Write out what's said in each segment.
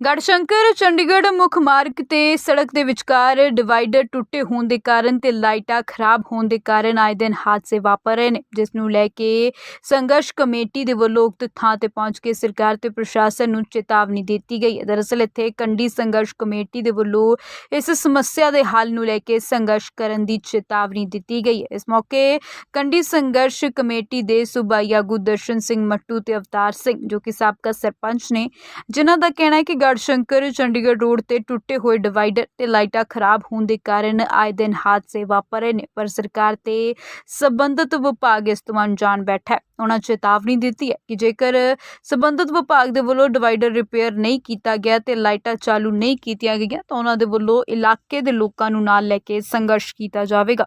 ਗੜਸ਼ੰਕਰ, ਚੰਡੀਗੜ੍ਹ ਮੁੱਖ ਮਾਰਗ ਤੇ ਸੜਕ ਦੇ ਵਿਚਕਾਰ ਡਿਵਾਈਡਰ ਟੁੱਟੇ ਹੋਣ ਦੇ ਕਾਰਨ ਤੇ ਲਾਈਟਾਂ ਖਰਾਬ ਹੋਣ ਦੇ ਕਾਰਨ ਆਏ ਦਿਨ ਹਾਦਸੇ ਵਾਪਰ ਰਹੇ ਨੇ, ਜਿਸ ਨੂੰ ਲੈ ਕੇ ਸੰਘਰਸ਼ ਕਮੇਟੀ ਦੇ ਵੱਲੋਂ ਉਕਤ ਥਾਂ ਤੇ ਪਹੁੰਚ ਕੇ ਸਰਕਾਰ ਤੇ ਪ੍ਰਸ਼ਾਸਨ ਨੂੰ ਚੇਤਾਵਨੀ ਦਿੱਤੀ ਗਈ ਹੈ। ਦਰਅਸਲ ਇੱਥੇ ਕੰਡੀ ਸੰਘਰਸ਼ ਕਮੇਟੀ ਦੇ ਵੱਲੋਂ ਇਸ ਸਮੱਸਿਆ ਦੇ ਹੱਲ ਨੂੰ ਲੈ ਕੇ ਸੰਘਰਸ਼ ਕਰਨ ਦੀ ਚੇਤਾਵਨੀ ਦਿੱਤੀ ਗਈ ਹੈ। ਇਸ ਮੌਕੇ ਕੰਡੀ ਸੰਘਰਸ਼ ਕਮੇਟੀ ਦੇ ਸੂਬਾਈ ਆਗੂ ਦਰਸ਼ਨ ਸਿੰਘ ਮੱਟੂ ਤੇ ਅਵਤਾਰ ਸਿੰਘ, ਜੋ ਕਿ ਸਾਬਕਾ ਸਰਪੰਚ ਨੇ, ਜਿਨ੍ਹਾਂ ਦਾ ਕਹਿਣਾ ਹੈ ਕਿ ਗੜਸ਼ੰਕਰ ਚੰਡੀਗੜ੍ਹ ਰੋਡ ਤੇ ਟੁੱਟੇ ਹੋਏ ਡਿਵਾਈਡਰ ਤੇ ਲਾਈਟਾਂ ਖਰਾਬ ਹੋਣ ਦੇ ਕਾਰਨ ਆਏ ਦਿਨ ਹਾਦਸੇ ਵਾਪਰ ਰਹੇ ਨੇ, ਪਰ ਸਰਕਾਰ ਤੇ ਸਬੰਧਤ ਵਿਭਾਗ ਇਸ ਤੋਂ ਅਣਜਾਣ ਬੈਠਾ ਹੈ। ਉਹਨਾਂ ਚੇਤਾਵਨੀ ਦਿੱਤੀ ਹੈ ਕਿ ਜੇਕਰ ਸਬੰਧਤ ਵਿਭਾਗ ਦੇ ਵੱਲੋਂ ਡਿਵਾਈਡਰ ਰਿਪੇਅਰ ਨਹੀਂ ਕੀਤਾ ਗਿਆ ਤੇ ਲਾਈਟਾਂ ਚਾਲੂ ਨਹੀਂ ਕੀਤੀਆਂ ਗਈਆਂ, ਤਾਂ ਉਹਨਾਂ ਦੇ ਵੱਲੋਂ ਇਲਾਕੇ ਦੇ ਲੋਕਾਂ ਨੂੰ ਨਾਲ ਲੈ ਕੇ ਸੰਘਰਸ਼ ਕੀਤਾ ਜਾਵੇਗਾ।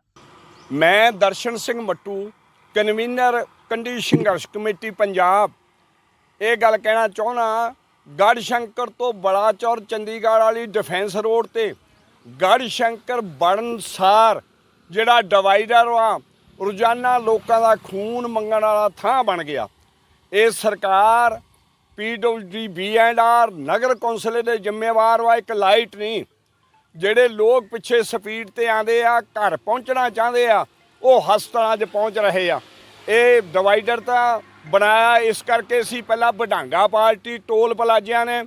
ਮੈਂ ਦਰਸ਼ਨ ਸਿੰਘ ਮੱਟੂ, ਕਨਵੀਨਰ ਕੰਡੀ ਸੰਘਰਸ਼ ਕਮੇਟੀ ਪੰਜਾਬ, ਇਹ ਗੱਲ ਕਹਿਣਾ ਚਾਹੁੰਦਾ ਗੜਸ਼ੰਕਰ ਤੋਂ ਬਲਾਚੌਰ, ਚੰਡੀਗੜ੍ਹ ਵਾਲੀ ਡਿਫੈਂਸ ਰੋਡ ਤੇ ਗੜਸ਼ੰਕਰ ਬੜਨਸਾਰ ਜਿਹੜਾ ਡਿਵਾਈਡਰ ਆ ਰੋਜ਼ਾਨਾ ਲੋਕਾਂ ਦਾ ਖੂਨ ਮੰਗਣ ਵਾਲਾ ਥਾਂ ਬਣ ਗਿਆ। ਇਹ ਸਰਕਾਰ ਪੀਡਬਲਯੂਡੀ ਬੀ ਐਂਡ ਆਰ ਨਗਰ ਕੌਂਸਲ ਦੇ ਜ਼ਿੰਮੇਵਾਰ ਵਾ, ਇੱਕ ਲਾਈਟ ਨਹੀਂ। ਜਿਹੜੇ ਲੋਕ ਪਿੱਛੇ ਸਪੀਡ ਤੇ ਆਂਦੇ ਆ, ਘਰ ਪਹੁੰਚਣਾ ਚਾਹੁੰਦੇ ਆ, ਉਹ ਹਸਪਤਾਲਾਂ 'ਚ ਪਹੁੰਚ ਰਹੇ ਆ। ਇਹ ਡਿਵਾਈਡਰ ਤਾਂ ਬਣਾਇਆ ਇਸ ਕਰਕੇ ਸੀ ਪਹਿਲਾਂ ਵਡਾਂਗਾ ਪਾਰਟੀ, ਟੋਲ ਪਲਾਜ਼ਿਆਂ ਨੇ,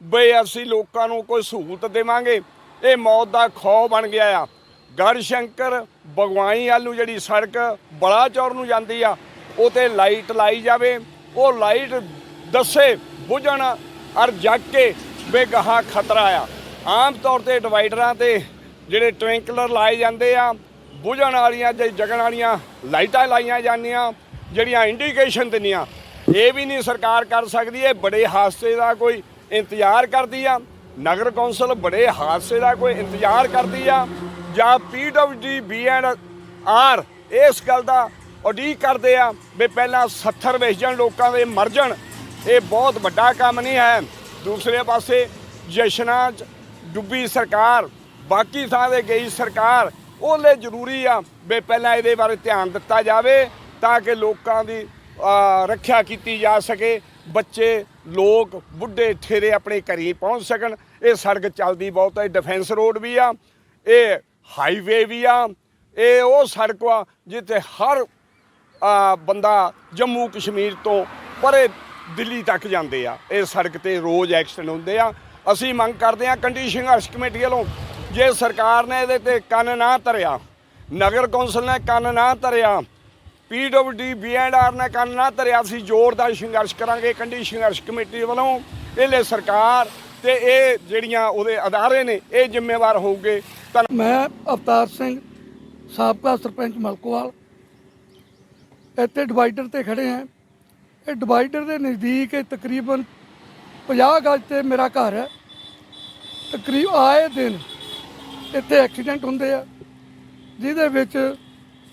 ਬਈ ਅਸੀਂ ਲੋਕਾਂ ਨੂੰ ਕੋਈ ਸਹੂਲਤ ਦੇਵਾਂਗੇ। ਇਹ ਮੌਤ ਦਾ ਖੌ ਬਣ ਗਿਆ ਆ। ਗੜਸ਼ੰਕਰ ਬਗਵਾਈ ਵੱਲ ਜਿਹੜੀ ਸੜਕ ਬਲਾਚੌਰ ਨੂੰ ਜਾਂਦੀ ਆ ਉਹ ਤੇ ਲਾਈਟ ਲਾਈ ਜਾਵੇ। ਉਹ ਲਾਈਟ ਦੱਸੇ, ਬੁਝਣ ਅਰ ਜਗ ਕੇ ਬੇਗਾਹ ਖਤਰਾ ਆ। ਆਮ ਤੌਰ ਤੇ ਡਿਵਾਈਡਰਾਂ ਤੇ ਜਿਹੜੇ ਟਵਿੰਕਲਰ ਲਾਏ ਜਾਂਦੇ ਆ, ਬੁਝਣ ਵਾਲੀਆਂ ਜੇ ਜਗਣ ਵਾਲੀਆਂ ਲਾਈਟਾਂ ਲਾਈਆਂ ਜਾਂਦੀਆਂ। ਜਿਹੜੀਆਂ ਇੰਡੀਕੇਸ਼ਨ ਦਿੰਦੀਆਂ, ਇਹ ਵੀ ਨਹੀਂ ਸਰਕਾਰ ਕਰ ਸਕਦੀ, ਇਹ ਬੜੇ ਹਾਦਸੇ ਦਾ ਕੋਈ ਇੰਤਜ਼ਾਰ ਕਰਦੀ ਆ। ਨਗਰ ਕੌਂਸਲ ਬੜੇ ਹਾਦਸੇ ਦਾ ਕੋਈ ਇੰਤਜ਼ਾਰ ਕਰਦੀ ਆ, ਜਾਂ ਪੀਡਬਲਯੂਡੀ ਬੀ ਐਂਡ ਆਰ ਇਸ ਗੱਲ ਦਾ ਉਡੀਕ ਕਰਦੇ ਆ ਵੀ ਪਹਿਲਾਂ 70 ਵੇਚਣ ਲੋਕਾਂ ਦੇ ਮਰ ਜਾਣ। ਇਹ ਬਹੁਤ ਵੱਡਾ ਕੰਮ ਨਹੀਂ ਹੈ। ਦੂਸਰੇ ਪਾਸੇ ਜਸ਼ਨਾਂ 'ਚ ਡੁੱਬੀ ਸਰਕਾਰ, ਬਾਕੀ ਥਾਂ ਤੇ ਗਈ ਸਰਕਾਰ, ਉਹਲੇ ਜ਼ਰੂਰੀ ਆ ਵੀ ਪਹਿਲਾਂ ਇਹਦੇ ਬਾਰੇ ਧਿਆਨ ਦਿੱਤਾ ਜਾਵੇ। ਤਾਂ ਕਿ ਲੋਕਾਂ ਦੀ ਰੱਖਿਆ ਕੀਤੀ ਜਾ ਸਕੇ, ਬੱਚੇ, ਲੋਕ, ਬੁੱਢੇ, ਠੇਰੇ ਆਪਣੇ ਘਰੀ ਪਹੁੰਚ ਸਕਣ। ਇਹ ਸੜਕ ਚੱਲਦੀ ਬਹੁਤ ਹੈ ਡਿਫੈਂਸ ਰੋਡ ਵੀ ਆ, ਇਹ ਹਾਈਵੇ ਵੀ ਆ, ਇਹ ਉਹ ਸੜਕ ਆ ਜਿੱਥੇ ਹਰ ਬੰਦਾ ਜੰਮੂ ਕਸ਼ਮੀਰ ਤੋਂ ਪਰੇ ਦਿੱਲੀ ਤੱਕ ਜਾਂਦੇ ਆ। ਇਹ ਸੜਕ ਤੇ ਰੋਜ਼ ਐਕਸੀਡੈਂਟ ਹੁੰਦੇ ਆ। ਅਸੀਂ ਮੰਗ ਕਰਦੇ ਆ ਕੰਡੀਸ਼ਨ ਸੰਘਰਸ਼ ਕਮੇਟੀ ਵੱਲੋਂ, ਜੇ ਸਰਕਾਰ ਨੇ ਇਹਦੇ ਤੇ ਕੰਨ ਨਾ ਧਰਿਆ, ਨਗਰ ਕੌਂਸਲ ਨੇ ਕੰਨ ਨਾ ਧਰਿਆ ਪੀਡਬਲਯੂਡੀ ਬੀਐਨਆਰ ਨੇ ਕੰਨ ਨਾ ਧਰਿਆ ਅਸੀਂ ਜ਼ੋਰਦਾਰ ਸੰਘਰਸ਼ ਕਰਾਂਗੇ, ਕੰਢੀ ਸੰਘਰਸ਼ ਕਮੇਟੀ ਵੱਲੋਂ। ਇਹ ਲਈ ਸਰਕਾਰ ਤੇ ਇਹ ਜਿਹੜੀਆਂ ਉਹਦੇ ਅਦਾਰੇ ਨੇ, ਇਹ ਜ਼ਿੰਮੇਵਾਰ ਹੋਊਗੇ। ਮੈਂ ਅਵਤਾਰ ਸਿੰਘ, ਸਾਬਕਾ ਸਰਪੰਚ ਮਲਕੋਵਾਲ, ਇੱਥੇ ਡਿਵਾਈਡਰ ਤੇ ਖੜੇ ਹਾਂ। ਇਹ ਡਿਵਾਈਡਰ ਦੇ ਨਜ਼ਦੀਕ ਇਹ ਤਕਰੀਬਨ 50 ਗਜ ਤੇ ਮੇਰਾ ਘਰ ਹੈ। ਤਕਰੀਬ ਆਏ ਦਿਨ ਇੱਥੇ ਐਕਸੀਡੈਂਟ ਹੁੰਦੇ ਆ, ਜਿਹਦੇ ਵਿੱਚ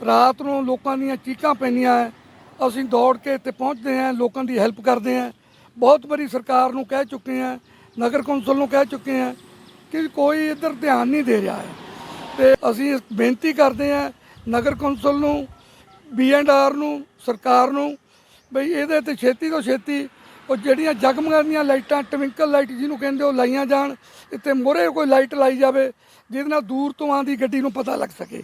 ਰਾਤ ਨੂੰ ਲੋਕਾਂ ਦੀਆਂ ਚੀਕਾਂ ਪੈਂਦੀਆਂ ਹੈ ਅਸੀਂ ਦੌੜ ਕੇ ਇੱਥੇ ਪਹੁੰਚਦੇ ਹਾਂ ਲੋਕਾਂ ਦੀ ਹੈਲਪ ਕਰਦੇ ਹਾਂ ਬਹੁਤ ਵਾਰੀ ਸਰਕਾਰ ਨੂੰ ਕਹਿ ਚੁੱਕੇ ਹਾਂ ਨਗਰ ਕੌਂਸਲ ਨੂੰ ਕਹਿ ਚੁੱਕੇ ਹਾਂ ਕਿ ਕੋਈ ਇੱਧਰ ਧਿਆਨ ਨਹੀਂ ਦੇ ਰਿਹਾ ਹੈ ਤੇ ਅਸੀਂ ਬੇਨਤੀ ਕਰਦੇ ਹਾਂ ਨਗਰ ਕੌਂਸਲ ਨੂੰ ਬੀ ਐਂਡ ਆਰ ਨੂੰ, ਸਰਕਾਰ ਨੂੰ, ਬਈ ਇਹਦੇ ਤੇ ਛੇਤੀ ਤੋਂ ਛੇਤੀ ਉਹ ਜਿਹੜੀਆਂ ਜਗਮਗਾਂ ਦੀਆਂ ਲਾਈਟਾਂ ਟਵਿੰਕਲ ਲਾਈਟ ਜਿਹਨੂੰ ਕਹਿੰਦੇ ਉਹ ਲਾਈਆਂ ਜਾਣ, ਇੱਥੇ ਮੋਰੇ ਕੋਈ ਲਾਈਟ ਲਾਈ ਜਾਵੇ, ਜਿਹਦੇ ਨਾਲ ਦੂਰ ਤੋਂ ਆਂਦੀ ਗੱਡੀ ਨੂੰ ਪਤਾ ਲੱਗ ਸਕੇ।